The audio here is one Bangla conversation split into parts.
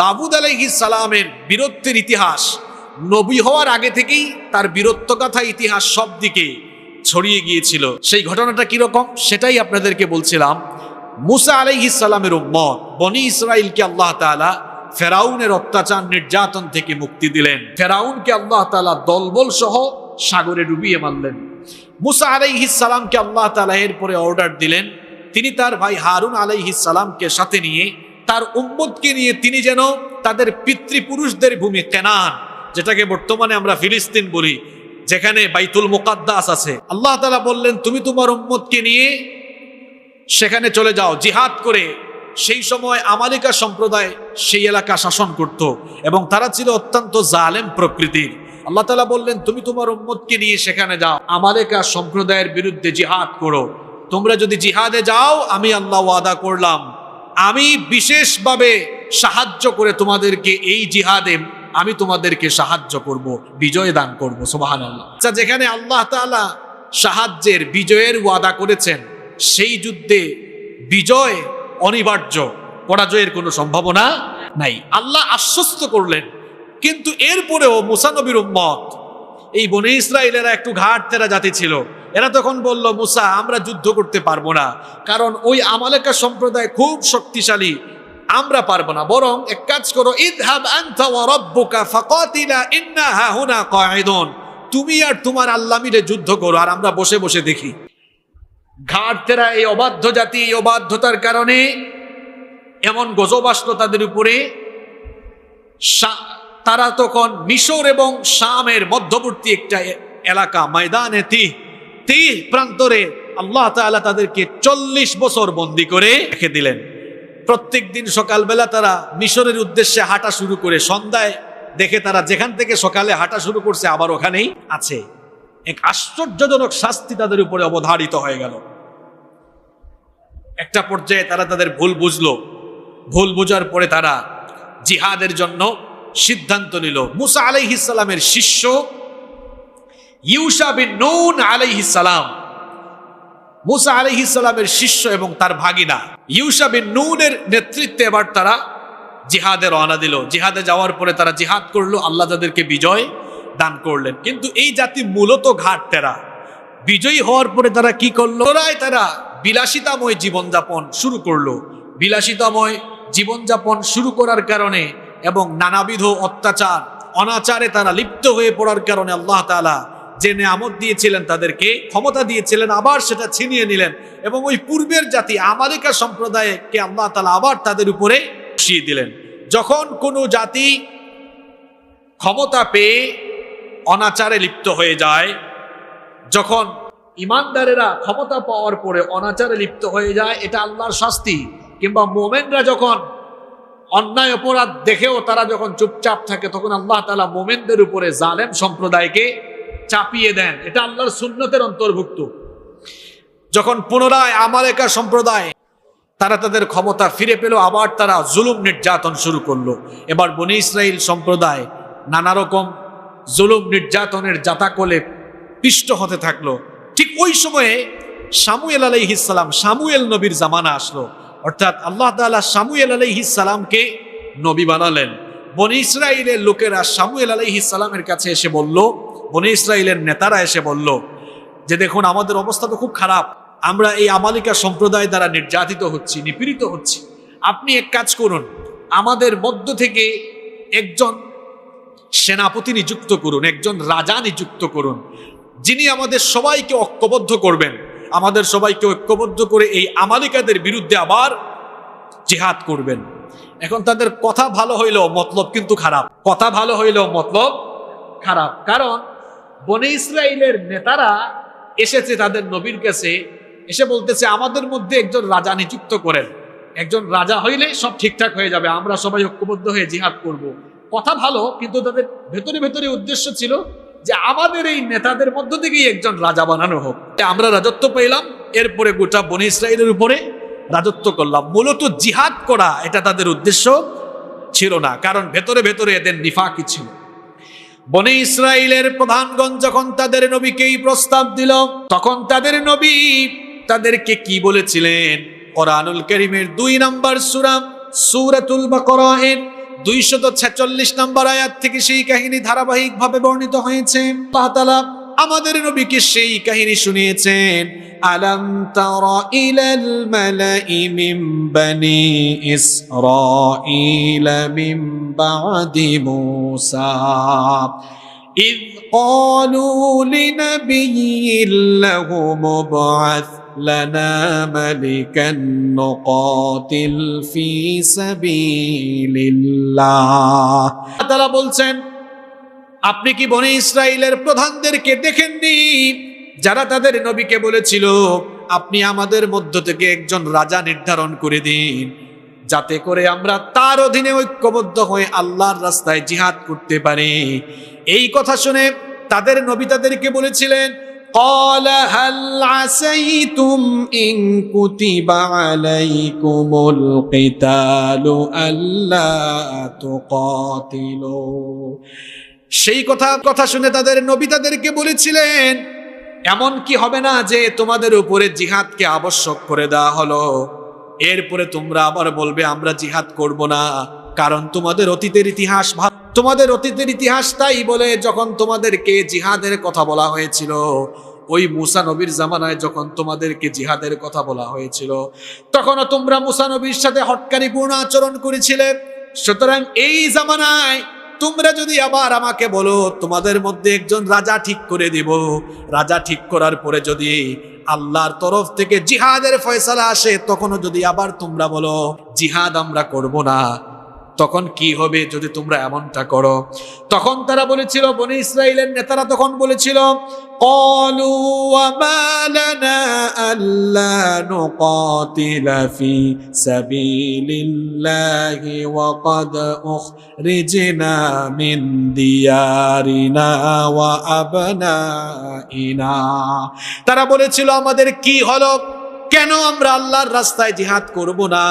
দাবুদ সালামের বীরত্বের ইতিহাস নবী হওয়ার আগে থেকেই তার বীরত্ব কথা ইতিহাস সব দিকে ছড়িয়ে গিয়েছিল। সেই ঘটনাটা কীরকম সেটাই আপনাদেরকে বলছিলাম। মুসা আলাইহিস সালামের উম্মত, বনি ইসরাইলকে আল্লাহ তাআলা ফেরাউনের অত্যাচার নির্যাতন থেকে মুক্তি দিলেন। ফেরাউনকে আল্লাহ তাআলা দলবল সহ সাগরে ডুবিয়ে মারলেন। মুসা আলাইহিস সালামকে আল্লাহ তাআলা এরপরে অর্ডার দিলেন। তিনি তার ভাই হারুন আলাইহিস সালামকে সাথে নিয়ে তার উম্মতকে নিয়ে তিনি যেন তাদের পিতৃপুরুষদের ভূমি কেনান, যেটাকে বর্তমানে আমরা ফিলিস্তিন বলি, যেখানে বাইতুল মুকাদ্দাস আছে। আল্লাহ তালা বললেন, তুমি তোমার উম্মতকে নিয়ে সেখানে চলে যাও, জিহাদ করে। সেই সময় আমালিকা সম্প্রদায় সেই এলাকা শাসন করত এবং তারা ছিল অত্যন্ত জালেম প্রকৃতির। আল্লাহ তালা বললেন, তুমি তোমার উম্মতকে নিয়ে সেখানে যাও, আমালিকা সম্প্রদায়ের বিরুদ্ধে জিহাদ করো। তোমরা যদি জিহাদে যাও, আমি আল্লাহ ওয়াদা করলাম। আমি বিশেষভাবে সাহায্য করে তোমাদেরকে এই জিহাদে আমি তোমাদেরকে সাহায্য করব, বিজয় দান করব সুবাহান আল্লাহ আচ্ছা যেখানে আল্লাহ তাআলা সাহায্যের, বিজয়ের ওয়াদা করেছেন, সেই যুদ্ধে বিজয় অনিবার্য পরাজয়ের কোনো সম্ভাবনা নাই। আল্লাহ আশ্বস্ত করলেন, কিন্তু এরপরেও মুসানবীর উম্মত, এই বনে ইসরায়েলেরা একটু ঘাট তেরা জাতি ছিল। এরা তখন বলল, মুসা, আমরা যুদ্ধ করতে পারব না। কারণ ওই আমালেকা সম্প্রদায় খুব শক্তিশালী। আমরা পারব না। বরং এক কাজ করো, ইদহাব তুমি আর তোমার আল্লাহ মিলে যুদ্ধ করো, আর আমরা বসে বসে দেখি। ঘাটতেরা এই অবাধ্য জাতি, এই অবাধ্যতার কারণে এমন গজব আসলো তাদের উপরে। তারা তখন মিশর এবং শামের মধ্যবর্তী একটা এলাকা, ময়দানে তিহ তিহ প্রান্তরে আল্লাহ তাআলা তাদেরকে চল্লিশ বছর বন্দি করে রেখে দিলেন। প্রত্যেক দিন সকালবেলা তারা মিশরের উদ্দেশ্যে হাঁটা শুরু করে সন্ধ্যায় দেখে তারা যেখান থেকে সকালে হাঁটা শুরু করছে আবার ওখানেই আছে। এক আশ্চর্যজনক শাস্তি তাদের উপরে অবধারিত হয়ে গেল। একটা পর্যায়ে তারা তাদের ভুল বুঝলো। ভুল বুঝার পরে তারা জিহাদের জন্য সিদ্ধান্ত নিল। মুসা আলাইহিসালামের শিষ্য ইউসা বিন নুন আলাইহিসালাম মুসা আলাইহিসালামের শিষ্য এবং তার ভাগিনা। ইউসা বিন নুনের নেতৃত্বে এবার তারা জিহাদে রওনা দিল। জিহাদে যাওয়ার পরে তারা জিহাদ করল, আল্লাহ তাদেরকে বিজয় দান করলেন। কিন্তু এই জাতি মূলত ঘাট তেরা বিজয়ী হওয়ার পরে তারা কি করল? পুনরায় তারা বিলাসিতাময় জীবনযাপন শুরু করল। বিলাসিতাময় জীবনযাপন শুরু করার কারণে এবং নানাবিধ অত্যাচার, অনাচারে তারা লিপ্ত হয়ে পড়ার কারণে আল্লাহ তাআলা যে নেয়ামত দিয়েছিলেন তাদেরকে, ক্ষমতা দিয়েছিলেন, আবার সেটা ছিনিয়ে নিলেন এবং ওই পূর্বের জাতি আমালিকা সম্প্রদায়কে আল্লাহ তাআলা আবার তাদের উপরে বসিয়ে দিলেন। যখন কোনো জাতি ক্ষমতা পেয়ে অনাচারে লিপ্ত হয়ে যায়, যখন ইমানদারেরা ক্ষমতা পাওয়ার পরে অনাচারে লিপ্ত হয়ে যায়, এটা আল্লাহর শাস্তি। কিংবা মোমেনরা যখন অন্যায় অপরাধ দেখেও তারা যখন চুপচাপ থাকে, তখন আল্লাহ তালা মোমেনদের উপরে জালেম সম্প্রদায়কে চাপিয়ে দেন। এটা আল্লাহর সুন্নতের অন্তর্ভুক্ত। যখন পুনরায় আমালেকা সম্প্রদায়, তারা তাদের ক্ষমতা ফিরে পেল, আবার তারা জুলুম নির্যাতন শুরু করল। এবার বনি ইসরাইল সম্প্রদায় নানা রকম জুলুম নির্যাতনের জাতাকলে পিষ্ট হতে থাকল। ঠিক ওই সময়ে সামুয়েল আলাইহিসালাম সামুয়েল নবীর জামানা আসলো। অর্থাৎ আল্লাহ তাআলা সামুয়েল আলাইহিসালামকে নবী বানালেন। বনি ইসরায়েলের লোকেরা সামুয়েল আলাইহিসালামের কাছে এসে বলল বনি ইসরায়েলের নেতারা এসে বলল, যে দেখুন, আমাদের অবস্থা তো খুব খারাপ। আমরা এই আমালিকা সম্প্রদায় দ্বারা নির্যাতিত হচ্ছি, নিপীড়িত হচ্ছি। আপনি এক কাজ করুন, আমাদের মধ্য থেকে একজন সেনাপতি নিযুক্ত করুন, একজন রাজা নিযুক্ত করুন। যিনি আমাদের সবাইকে ঐক্যবদ্ধ করবেন। আমাদের সবাইকে ঐক্যবদ্ধ করে এই আমালিকাদের বিরুদ্ধে আবার জিহাদ করবেন। এখন তাদের কথা ভালো হইলেও মতলব কিন্তু খারাপ। কথা ভালো হইলেও মতলব খারাপ। কারণ বনে ইসরায়েলের নেতারা এসেছে তাদের নবীর কাছে, এসে বলতেছে, আমাদের মধ্যে একজন রাজা নিযুক্ত করেন। একজন রাজা হইলে সব ঠিকঠাক হয়ে যাবে, আমরা সবাই ঐক্যবদ্ধ হয়ে জিহাদ করব। কথা ভালো, কিন্তু তাদের ভেতরে ভেতরে উদ্দেশ্য ছিল যে, আমাদের এই নেতাদের মধ্য থেকেই একজন রাজা বানানো হোক। আমরা রাজত্ব পেলাম, এরপরে গোটা বনে ইসরায়েলের উপরে রাজত্ব করলাম। মূলত জিহাদ করা এটা তাদের উদ্দেশ্য ছিল না, কারণ ভেতরে ভেতরে এদের নিফাকি ছিল। বনে ইসরায়েলের প্রধানগণ যখন তাদের নবীকে এই প্রস্তাব দিল, তখন তাদের নবী তাদেরকে কি বলেছিলেন? কোরআনুল করিমের দুই নম্বর সুরাম সুরাতুল বাকরাহের দুইশত ছেচল্লিশ নম্বর আয়াত থেকে সেই কাহিনী ধারাবাহিকভাবে বর্ণিত হয়েছে। তাআলা আমাদের নবীকে সেই কাহিনী শুনিয়েছেন আলম তারা ইলাল মালাই মিন বানি ইসরাঈল মিন বাদি মূসা إذ قالوا لنبي له مبعث لنا ملكا نقاتل في سبيل الله তারা বলছেন আপনি কি বনে ইসরায়েলের প্রধানদেরকে দেখেননি যারা তাদের নবীকে বলেছিল আপনি আমাদের মধ্য থেকে একজন রাজা নির্ধারণ করে দিন যাতে করে আমরা তার অধীনে ঐক্যবদ্ধ হয়ে আল্লাহর রাস্তায় জিহাদ করতে পারি এই কথা শুনে তাদের নবী তাদেরকে বলেছিলেন قال هل عسيتم إن كتب عليكم القتال ألا تقاتلوا সেই কথা কথা শুনে তাদের নবী তাদেরকে বলেছিলেন, এমন কি হবে না যে তোমাদের উপরে জিহাদকে আবশ্যক করে দেওয়া হলো? এরপরে তোমরা আবার বলবে, আমরা জিহাদ করব না, কারণ তোমাদের অতীতের ইতিহাস তোমাদের অতীতের ইতিহাস তাই বলে যখন তোমাদেরকে জিহাদের কথা বলা হয়েছিল, ওই মুসা নবীর জামানায় যখন তোমাদেরকে জিহাদের কথা বলা হয়েছিল, তখনও তোমরা মুসা নবীর সাথে হটকারিপূর্ণ আচরণ করেছিলে। সুতরাং এই জামানায় তোমরা যদি আবার আমাকে বলো, তোমাদের মধ্যে একজন রাজা ঠিক করে দিব। রাজা ঠিক করার পরে যদি আল্লাহর তরফ থেকে জিহাদের ফয়সালা আসে, তখনও যদি আবার তোমরা বলো, জিহাদ আমরা করব না। তখন কি হবে যদি তোমরা এমনটা করো তখন তারা বলেছিল বনে ইসরায়েলের নেতারা তখন বলেছিল قالوا وما لنا ألا نقاتل في سبيل الله وقد أخرجنا من ديارنا وأبنائنا তারা বলেছিল আমাদের কি হলো কেন আমরা আল্লাহর রাস্তায় জিহাদ করব না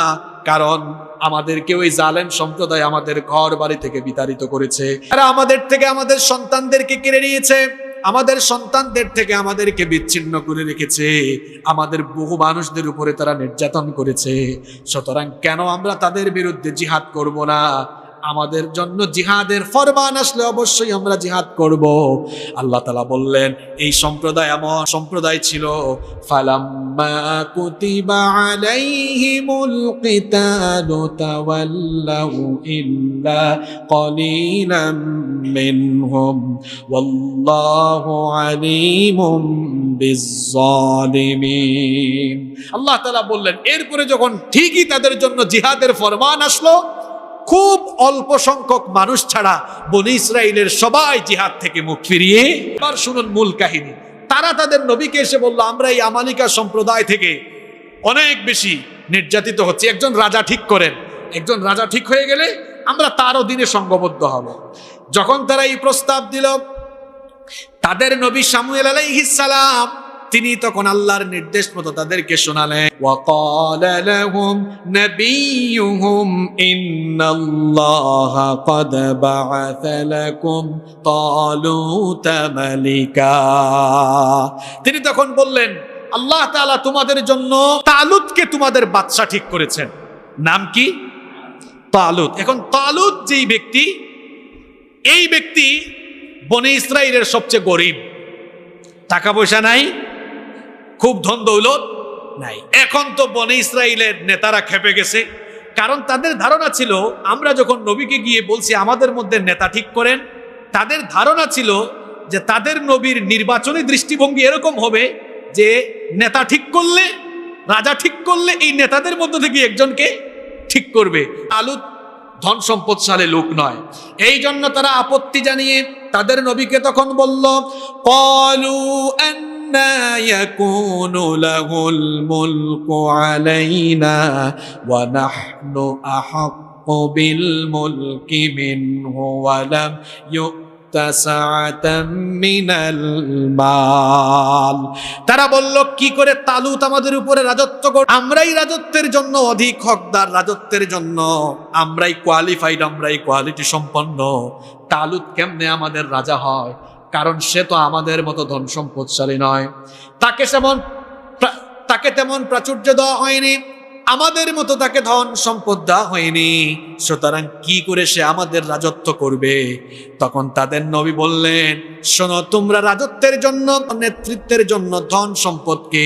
কারণ আমাদেরকে ওই জালেম সম্প্রদায় আমাদের ঘর বাড়ি থেকে বিতাড়িত করেছে। আর আমাদের থেকে আমাদের সন্তানদেরকে কেড়ে নিয়েছে। আমাদের সন্তানদের থেকে আমাদেরকে বিচ্ছিন্ন করে রেখেছে। আমাদের বহু মানুষদের উপরে তারা নির্যাতন করেছে। সুতরাং কেন আমরা তাদের বিরুদ্ধে জিহাদ করব না? আমাদের জন্য জিহাদের ফরমান আসলে অবশ্যই আমরা জিহাদ করব। আল্লাহ তালা বললেন, এই সম্প্রদায় এমন সম্প্রদায় ছিল আল্লাহ তাআলা বললেন, এরপরে যখন ঠিকই তাদের জন্য জিহাদের ফরমান আসলো খুব অল্প সংখ্যক মানুষ ছাড়া বনি ইসরায়েলের সবাই জিহাদ থেকে মুখ ফিরিয়ে, এবার শুনুন মূল কাহিনী। তারা তাদের নবীকে এসে বলল, আমরা এই আমালিকা সম্প্রদায় থেকে অনেক বেশি নির্যাতিত হচ্ছে। একজন রাজা ঠিক করেন, একজন রাজা ঠিক হয়ে গেলে আমরা তার অধীনে সঙ্গবদ্ধ হব। যখন তারা এই প্রস্তাব দিল, তাদের নবী সামুয়েল আলাইহিস সালাম তিনি তখন আল্লাহর নির্দেশ মতো তাদেরকে শোনালেন وقال لهم نبيهم إن الله قد بعث لكم طالوت ملكا তিনি তখন বললেন আল্লাহ তাআলা তোমাদের জন্য তালুতকে তোমাদের বাদশা ঠিক করেছেন নাম কি তালুত এখন তালুত যেই ব্যক্তি এই ব্যক্তি বনে ইসরায়েলের সবচেয়ে গরিব টাকা পয়সা নাই খুব ধন দৌলত নাই। এখন তো বনে ইসরায়েলের নেতারা খেপে গেছে। কারণ তাদের ধারণা ছিল আমরা যখন নবীকে গিয়ে বলছি আমাদের মধ্যে নেতা ঠিক করেন তাদের ধারণা ছিল যে তাদের নবীর নির্বাচনী দৃষ্টিভঙ্গি এরকম হবে যে নেতা ঠিক করলে রাজা ঠিক করলে এই নেতাদের মধ্যে থেকে একজনকে ঠিক করবে। আলু ধন সম্পদশালী লোক নয়। এই জন্য তারা আপত্তি জানিয়ে তাদের নবীকে তখন বলল কলু أنا يكون له الملك علينا ونحن أحق بالملك منه ولم يؤت سعة من المال তারা বলল কি করে তালুত আমাদের উপরে রাজত্ব কর আমরাই রাজত্বের জন্য অধিক হকদার রাজত্বের জন্য আমরাই কোয়ালিফাইড আমরাই কোয়ালিটি সম্পন্ন তালুত কেমনে আমাদের রাজা হয় কারণ সে তো আমাদের মতো ধন সম্পদশালী নয়। তাকে সেমন তাকে তেমন প্রাচুর্য দেওয়া হয়নি। আমাদের মতো তাকে ধন সম্পদ দেওয়া হয়নি। সুতরাং কি করে সে আমাদের রাজত্ব করবে? তখন তাদের নবী বললেন, শোনো, তোমরা রাজত্বের জন্য, নেতৃত্বের জন্য ধন সম্পদকে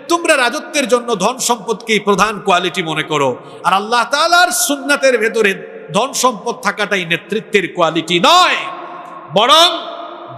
তোমরা রাজত্বের জন্য ধন সম্পদকেই প্রধান কোয়ালিটি মনে করো। আর আল্লাহ তালার সুন্নাতের ভেতরে ধন সম্পদ থাকাটাই নেতৃত্বের কোয়ালিটি নয়। বরং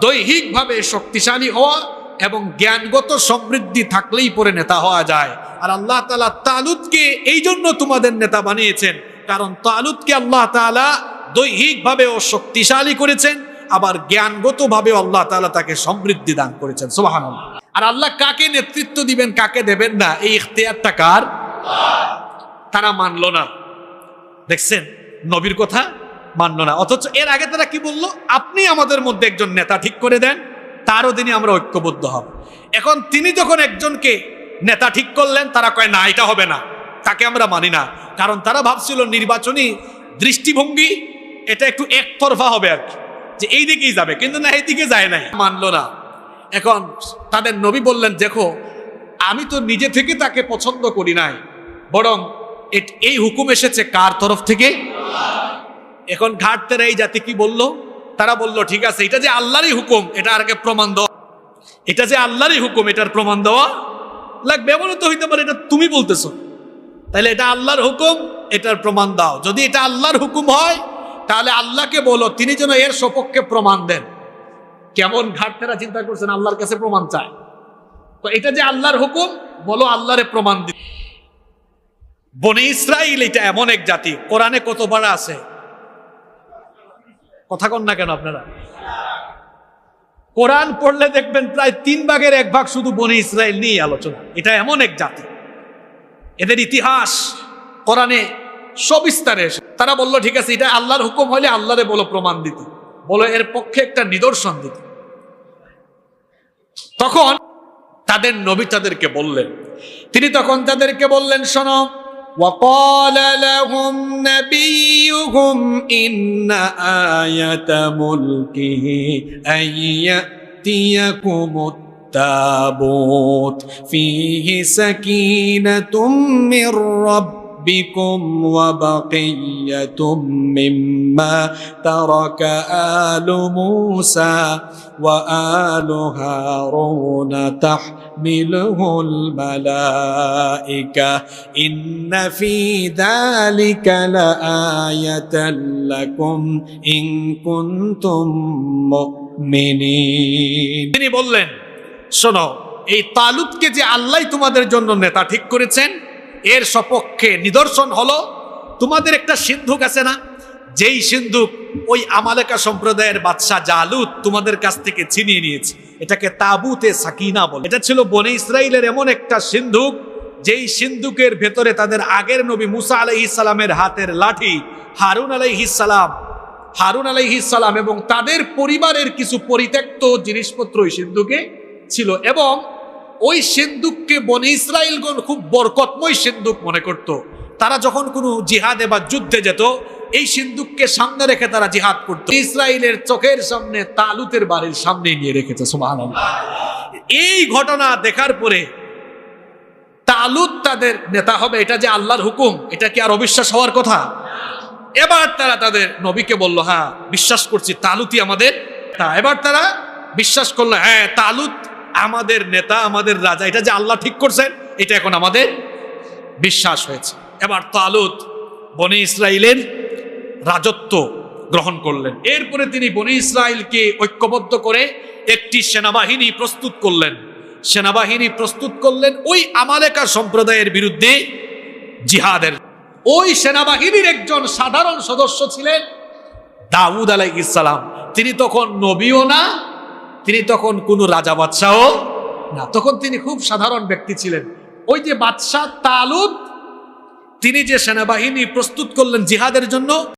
দৈহিকভাবে শক্তিশালী হওয়া এবং জ্ঞানগত সমৃদ্ধি থাকলেই পরে নেতা হওয়া যায়। আর আল্লাহ তাআলা তালুদকে এই জন্য তোমাদের নেতা বানিয়েছেন। কারণ তালুদকে আল্লাহ তাআলা দৈহিকভাবেও শক্তিশালী করেছেন আবার জ্ঞানগতভাবেও আল্লাহ তাআলা তাকে সমৃদ্ধি দান করেছেন, সুবহানাল্লাহ। আর আল্লাহ কাকে নেতৃত্ব দিবেন, কাকে দেবেন না, এই ইখতিয়ারটা কার? তারা মানলো না। দেখছেন, নবীর কথা মানল না। অথচ এর আগে তারা কি বলল? আপনি আমাদের মধ্যে একজন নেতা ঠিক করে দেন তার অধীনে আমরা ঐক্যবদ্ধ হব। এখন তিনি যখন একজনকে নেতা ঠিক করলেন, তারা কয়, না, এটা হবে না। তাকে আমরা মানি না। কারণ তারা ভাবছিল নির্বাচনী দৃষ্টিভঙ্গি, এটা একটু একতরফা হবে আর কি। যে এই দিকেই যাবে, কিন্তু না, এই দিকে যায় নাই। মানলো না। এখন তাদের নবী বললেন, দেখো, আমি তো নিজে থেকে তাকে পছন্দ করি নাই, বরং এই হুকুম এসেছে কার তরফ থেকে? এখন ঘাটতেরা এই জাতি কি বলল? তারা বলল, ঠিক আছে, এটা যে আল্লাহরই হুকুম, এটা আগে প্রমাণ দেওয়া? এটা যে আল্লাহরই হুকুম, এটার প্রমাণ দেওয়া? লাগবে, এমনও তো হইতে পারে, এটা তুমি বলতেছো। তাহলে এটা আল্লাহর হুকুম, এটার প্রমাণ দাও। যদি এটা আল্লাহর হুকুম হয় তাহলে আল্লাহকে বলো, তিনি যেন এর সপক্ষে প্রমাণ দেন। কেমন ঘাটতেরা চিন্তা করছেন, আল্লাহর কাছে প্রমাণ চায়। তো এটা যে আল্লাহর হুকুম, বলো আল্লাহরে প্রমাণ দি বনে ইসরাইল এটা এমন এক জাতি, কোরআনে কতবার আছে? কথা কন না কেন আপনারা? কোরআন পড়লে দেখবেন প্রায় তিন ভাগের এক ভাগ শুধু বনে ইসরায়েল নিয়ে আলোচনা। এটা এমন এক জাতি। এদের ইতিহাস কোরআনে সবিস্তারে এসে তারা বললো ঠিক আছে এটা আল্লাহর হুকুম হলে আল্লাহরে বলো প্রমাণ দিতে বলো এর পক্ষে একটা নিদর্শন দিতে তখন তাদের নবী তাদেরকে বললেন তিনি তখন তাদেরকে বললেন শোনো وقال لهم نبيهم إن آية ملكه أن يأتيكم التابوت فيه سكينة من ربكم وبقية مما ترك آل موسى وآل هارون تحمله الملائكة إن في ذلك لآية لكم إن كنتم مؤمنين তিনি বললেন শোনো এই তালুতকে যে আল্লাহ তোমাদের জন্য নেতা ঠিক করেছেন এর সপক্ষে নিদর্শন হলো, তোমাদের একটা সিন্ধুক আছে না? যেই সিন্ধুক ওই আমালেকা সম্প্রদায়ের বাদশাহ জালুদ তোমাদের কাছ থেকে ছিনিয়ে নিয়েছে। এটাকে তাবুতে সাকিনা বলে। এটা ছিল বনে ইসরায়েলের এমন একটা সিন্ধুক, যেই সিন্ধুকের ভেতরে তাদের আগের নবী মুসা আলাইহিস সালামের হাতের লাঠি, হারুন আলাইহিস সালাম, হারুন আলাইহিস সালাম এবং তাদের পরিবারের কিছু পরিত্যক্ত জিনিসপত্র ওই সিন্ধুকে ছিল এবং ওই সিন্ধুককে বনে ইসরায়েলগণ খুব বরকতময় সিন্ধুক মনে করত। তারা যখন কোনো জিহাদে বা যুদ্ধে যেত, এই সিন্ধুককে সামনে রেখে তারা জিহাদ করত। ইসরায়েলের চোখের সামনে তালুতের বাড়ির সামনে নিয়ে রেখেছে, সুবহানাল্লাহ। এই ঘটনা দেখার পরে তালুত তাদের নেতা হবে, এটা যে আল্লাহর হুকুম, এটা কি আর অবিশ্বাস হওয়ার কথা? এবার তারা তাদের নবীকে বলল হ্যাঁ বিশ্বাস করছি, তালুতই আমাদের তা এবার তারা বিশ্বাস করল হ্যাঁ তালুত আমাদের নেতা, আমাদের রাজা, এটা যে আল্লাহ ঠিক করছেন, এটা এখন আমাদের বিশ্বাস হয়েছে। এবার তালুত বনে ইসরায়েলের রাজত্ব গ্রহণ করলেন। এরপরে তিনি বনি ইসরায়েলকে ঐক্যবদ্ধ করে একটি সেনাবাহিনী প্রস্তুত করলেন। সেনাবাহিনী প্রস্তুত করলেন ওই আমালেকা সম্প্রদায়ের বিরুদ্ধে জিহাদের। ওই সেনাবাহিনীর একজন সাধারণ সদস্য ছিলেন দাউদ আলাই ইসালাম তিনি তখন নবীও না তিনি তখন কোনো রাজা বাদশাহ না। তখন তিনি খুব সাধারণ ব্যক্তি ছিলেন। ওই যে বাদশাহ তালুদ তিনি যে সেনাবাহিনী প্রস্তুত করলেন জিহাদের জন্য